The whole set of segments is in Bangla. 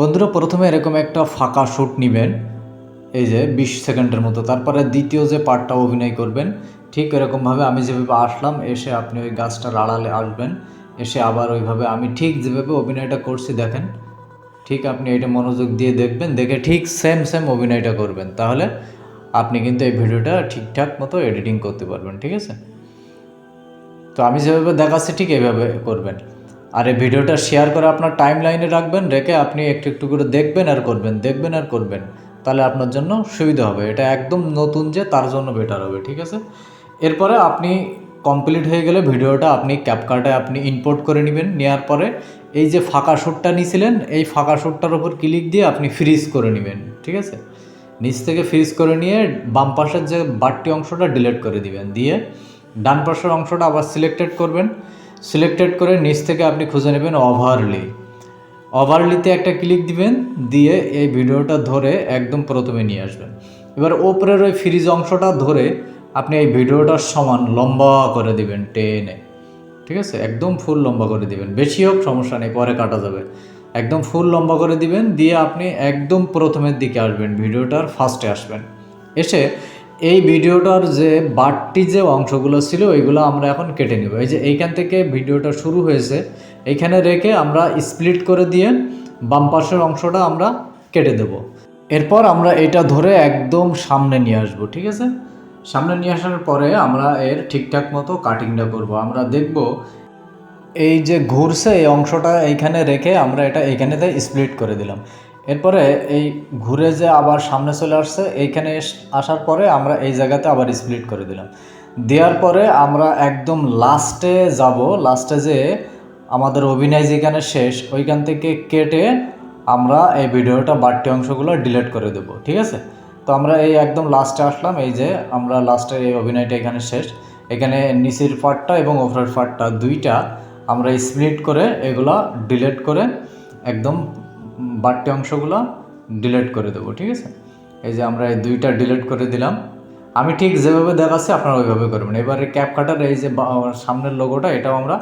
বন্ধুরা, প্রথমে এরকম একটা ফাঁকা শ্যুট নেবেন। এই যে বিশ সেকেন্ডের মতো। তারপরে দ্বিতীয় যে পার্টটা অভিনয় করবেন, ঠিক এরকমভাবে আমি যেভাবে আসলাম, এসে আপনি ওই গাছটার আড়ালে আসবেন। এসে আবার ওইভাবে আমি ঠিক যেভাবে অভিনয়টা করছি, দেখেন। ঠিক আপনি এটা মনোযোগ দিয়ে দেখবেন, দেখে ঠিক সেম সেম অভিনয়টা করবেন। তাহলে আপনি কিন্তু এই ভিডিওটা ঠিকঠাক মতো এডিটিং করতে পারবেন, ঠিক আছে? তো আমি যেভাবে দেখাচ্ছি, ঠিক এইভাবে করবেন। আর এই ভিডিওটা শেয়ার করে আপনার টাইম লাইনে রাখবেন, রেখে আপনি একটু একটু করে দেখবেন আর করবেন, দেখবেন আর করবেন। তাহলে আপনার জন্য সুবিধা হবে। এটা একদম নতুন যে, তার জন্য বেটার হবে, ঠিক আছে? এরপরে আপনি কমপ্লিট হয়ে গেলে ভিডিওটা আপনি ক্যাপকার্টে আপনি ইম্পোর্ট করে নেবেন। নেওয়ার পরে এই যে ফাঁকা শ্যুটটা নিয়েছিলেন এই ফাঁকা শ্যুটটার উপর ক্লিক দিয়ে আপনি ফ্রিজ করে নেবেন, ঠিক আছে? নিচ থেকে ফ্রিজ করে নিয়ে বাম পাশের যে বাড়তি অংশটা ডিলিট করে দিবেন। দিয়ে ডান পাশের অংশটা আবার সিলেক্টেড করবেন। সিলেক্টেড করে নিচ থেকে আপনি খুঁজে নেবেন ওভারলি ওভারলিতে একটা ক্লিক দিবেন, দিয়ে এই ভিডিওটা ধরে একদম প্রথমে নিয়ে আসবেন। এবার ওপরের ওই ফ্রিজ অংশটা ধরে আপনি এই ভিডিওটার সমান লম্বা করে দিবেন টেনে। ঠিক আছে? একদম ফুল লম্বা করে দিবেন। বেশি হোক, সমস্যা নেই, পরে কাটা যাবে। একদম ফুল লম্বা করে দিবেন, দিয়ে আপনি একদম প্রথমের দিকে আসবেন, ভিডিওটার ফার্স্টে আসবেন। এসে এই ভিডিওটার যে বাড়তি যে অংশগুলো ছিল ওইগুলো আমরা এখন কেটে নেব। এই যে এইখান থেকে ভিডিওটা শুরু হয়েছে এইখানে রেখে আমরা স্প্লিট করে দিয়ে বাম পাশের অংশটা আমরা কেটে দেব। এরপর আমরা এটা ধরে একদম সামনে নিয়ে আসব, ঠিক আছে? সামনে নিয়ে আসার পরে আমরা এর ঠিকঠাক মতো কাটিংটা করব। আমরা দেখব এই যে ঘুরছে এই অংশটা এইখানে রেখে আমরা এটা এইখানেতে স্প্লিট করে দিলাম। এরপরে এই ঘুরে যে আবার সামনে চলে আসছে, এইখানে আসার পরে আমরা এই জায়গাতে আবার স্প্লিট করে দিলাম। দেওয়ার পরে আমরা একদম লাস্টে যাব লাস্টে যে আমাদের অভিনয় যেখানে শেষ, ওইখান থেকে কেটে আমরা এই ভিডিওটা বাড়তি অংশগুলো ডিলিট করে দেব, ঠিক আছে? তো আমরা এই একদম লাস্টে আসলাম, এই যে আমরা লাস্টে এই অভিনয়টা এখানে শেষ। এখানে নিচের পার্টটা এবং ওপরের পার্টটা দুইটা আমরা স্প্লিট করে এগুলা ডিলিট করে একদম বাড়তি অংশগুলো ডিলেট করে দেবো, ঠিক আছে? এই যে আমরা এই দুইটা ডিলেট করে দিলাম। আমি ঠিক যেভাবে দেখাচ্ছি আপনারা ওইভাবে করবেন। এবারে ক্যাপ কাটার এই যে সামনের লোগোটা এটাও আমরা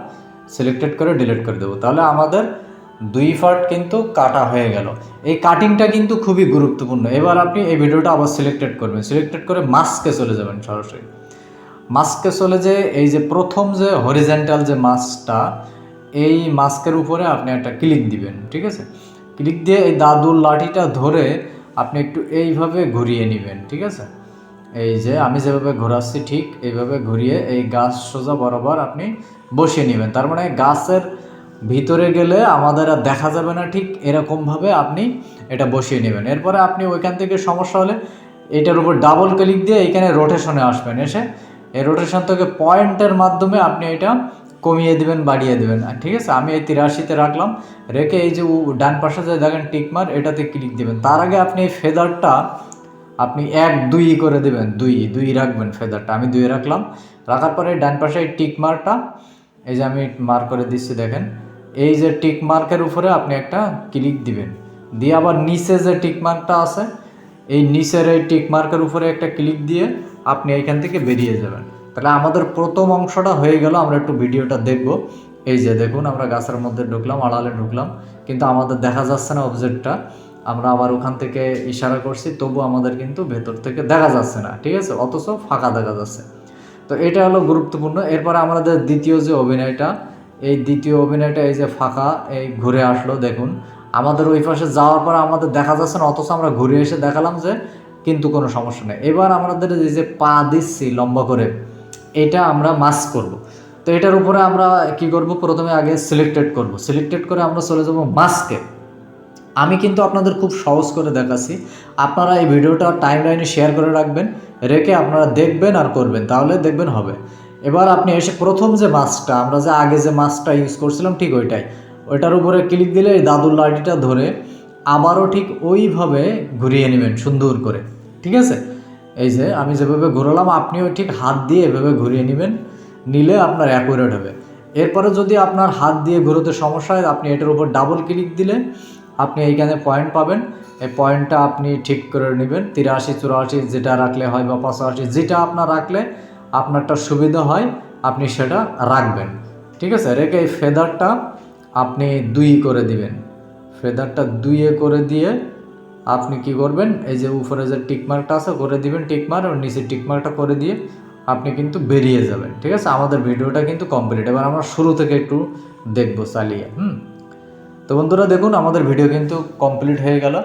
সিলেক্টেড করে ডিলিট করে দেবো। তাহলে আমাদের দুই পার্ট কিন্তু কাটা হয়ে গেল। এই কাটিংটা কিন্তু খুবই গুরুত্বপূর্ণ। এবার আপনি এই ভিডিওটা আবার সিলেক্টেড করবেন। সিলেক্টেড করে মাস্কে চলে যাবেন সরাসরি। মাস্কে চলে যে এই যে প্রথম যে হরিজেন্টাল যে মাস্কটা এই মাস্কের উপরে আপনি একটা ক্লিক দিবেন, ঠিক আছে? ক্লিক দিয়ে এই দাদুর লাঠিটা ধরে আপনি একটু এইভাবে ঘুরিয়ে নেবেন, ঠিক আছে? এই যে আমি যেভাবে ঘোরাচ্ছি ঠিক এইভাবে ঘুরিয়ে এই গাছ সোজা বরাবর আপনি বসিয়ে নেবেন। তার মানে গাছের ভিতরে গেলে আমাদের আর দেখা যাবে না ঠিক এরকমভাবে আপনি এটা বসিয়ে নেবেন। এরপরে আপনি ওইখান থেকে সমস্যা হলে এটার উপর ডাবল ক্লিক দিয়ে এখানে রোটেশনে আসবেন। এসে এই রোটেশন থেকে পয়েন্টের মাধ্যমে আপনি এটা কমিয়ে দেবেন, বাড়িয়ে দেবেন। ঠিক আছে, আমি এই তিরাশিতে রাখলাম, রেখে এই যে ডান পাশে যে দেখেন টিকমার এটাতে ক্লিক দিবেন। তার আগে আপনি এই ফেদারটা আপনি এক, দুই করে দেবেন, দুই দুই রাখবেন ফেদারটা। আমি দুই রাখলাম, রাখার পরে ডান পাশে এই টিক মার্কটা এই যে আমি মার্ক করে দিচ্ছি দেখেন, এই যে টিক মার্কের উপরে আপনি একটা ক্লিক দিবেন। দিয়ে আবার নিচে যে টিক মার্কটা আছে, এই নিচের এই টিক মার্কের উপরে একটা ক্লিক দিয়ে আপনি এইখান থেকে বেরিয়ে যাবেন। তাহলে আমাদের প্রথম অংশটা হয়ে গেল, আমরা একটু ভিডিওটা দেখব। এই যে দেখুন, আমরা গাছের মধ্যে ঢুকলাম, আড়ালে ঢুকলাম, কিন্তু আমাদের দেখা যাচ্ছে না অবজেক্টটা আমরা আবার ওখান থেকে ইশারা করছি তবু আমাদের কিন্তু ভেতর থেকে দেখা যাচ্ছে না, ঠিক আছে? অথচ ফাঁকা দেখা যাচ্ছে। তো এটা হলো গুরুত্বপূর্ণ। এরপরে আমাদের দ্বিতীয় যে অভিনয়টা, এই দ্বিতীয় অভিনয়টা এই যে ফাঁকা, এই ঘুরে আসলো, দেখুন। আমাদের ওই পাশে যাওয়ার পর আমাদের দেখা যাচ্ছে না, অথচ আমরা ঘুরে এসে দেখালাম যে কিন্তু কোনো সমস্যা নেই। এবার আমাদের এই যে পা দিচ্ছি লম্বা করে এটা আমরা মাস্ক করব। তো এটার উপরে আমরা কি করব? প্রথমে আগে সিলেক্টেড করব। সিলেক্টেড করে আমরা চলে যাব মাস্কে আমি কিন্তু আপনাদের খুব সহজ করে দেখাচ্ছি। আপনারা এই ভিডিওটা টাইম লাইনে শেয়ার করে রাখবেন, রেখে আপনারা দেখবেন আর করবেন, তাহলে দেখবেন হবে। এবার আপনি এসে প্রথম যে মাস্কটা আমরা যে আগে যে মাস্কটা ইউজ করছিলাম ঠিক ওইটাই। ওইটার উপরে ক্লিক দিলে এই দাদুর লাঠিটা ধরে আবারও ঠিক ওইভাবে ঘুরিয়ে নেবেন সুন্দর করে। ঠিক আছে? এই যে আমি যেভাবে ঘোরালাম, আপনিও ঠিক হাত দিয়ে এভাবে ঘুরিয়ে নেবেন, নিলে আপনার অ্যাকুরেট হবে। এরপরে যদি আপনার হাত দিয়ে ঘুরোতে সমস্যা হয়, আপনি এটার উপর ডাবল ক্লিক দিলে আপনি এইখানে পয়েন্ট পাবেন। এই পয়েন্টটা আপনি ঠিক করে নেবেন। তিরাশি, চুরাশি যেটা রাখলে হয় বা পঁচাশি যেটা আপনার রাখলে আপনারটা সুবিধা হয়, আপনি সেটা রাখবেন। ঠিক আছে? রেখে এই ফেদারটা আপনি দুই করে দিবেন। ফেদারটা দুইয়ে করে দিয়ে আপনি কি করবেন? এই যে উপরে যে টিকমার্কটা আছে, করে দিবেন টিকমার্ক আর নিচে টিকমার্কটা করে দিয়ে আপনি কিন্তু বেরিয়ে যাবেন, ঠিক আছে? আমাদের ভিডিওটা কিন্তু কমপ্লিট এবার আমরা শুরু থেকে একটু দেখব চালিয়ে, হুম? তো বন্ধুরা, দেখুন, আমাদের ভিডিও কিন্তু কমপ্লিট হয়ে গেল।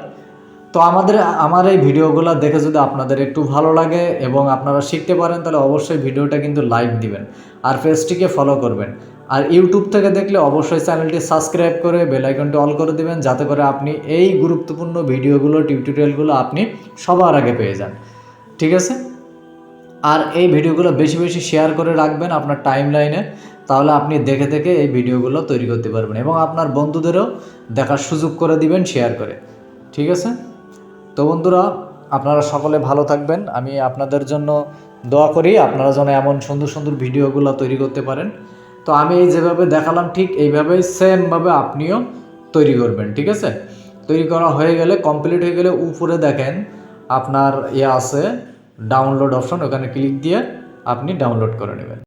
তো আমাদের, আমার এই ভিডিওগুলো দেখে যদি আপনাদের একটু ভালো লাগে এবং আপনারা শিখতে পারেন, তাহলে অবশ্যই ভিডিওটা কিন্তু লাইক দিবেন আর পেজটিকে ফলো করবেন। আর ইউটিউব থেকে দেখলে অবশ্যই চ্যানেলটি সাবস্ক্রাইব করে বেল আইকনটি অল করে দেবেন, যাতে করে আপনি এই গুরুত্বপূর্ণ ভিডিওগুলো, টিউটোরিয়ালগুলো আপনি সবার আগে পেয়ে যান। ঠিক আছে? আর এই ভিডিওগুলো বেশি বেশি শেয়ার করে রাখবেন আপনার টাইম লাইনে তাহলে আপনি দেখে দেখে এই ভিডিওগুলো তৈরি করতে পারবেন এবং আপনার বন্ধুদেরও দেখার সুযোগ করে দিবেন শেয়ার করে। ঠিক আছে? তো বন্ধুরা, আপনারা সকলে ভালো থাকবেন। আমি আপনাদের জন্য দোয়া করি, আপনারা যেন এমন সুন্দর সুন্দর ভিডিওগুলো তৈরি করতে পারেন। তো আমি এই যেভাবে দেখালাম, ঠিক এইভাবেই সেমভাবে আপনিও তৈরি করবেন, ঠিক আছে? তৈরি করা হয়ে গেলে কমপ্লিট হয়ে গেলে উপরে দেখেন আপনার ইয়ে আছে ডাউনলোড অপশন ওখানে ক্লিক দিয়ে আপনি ডাউনলোড করে নেবেন।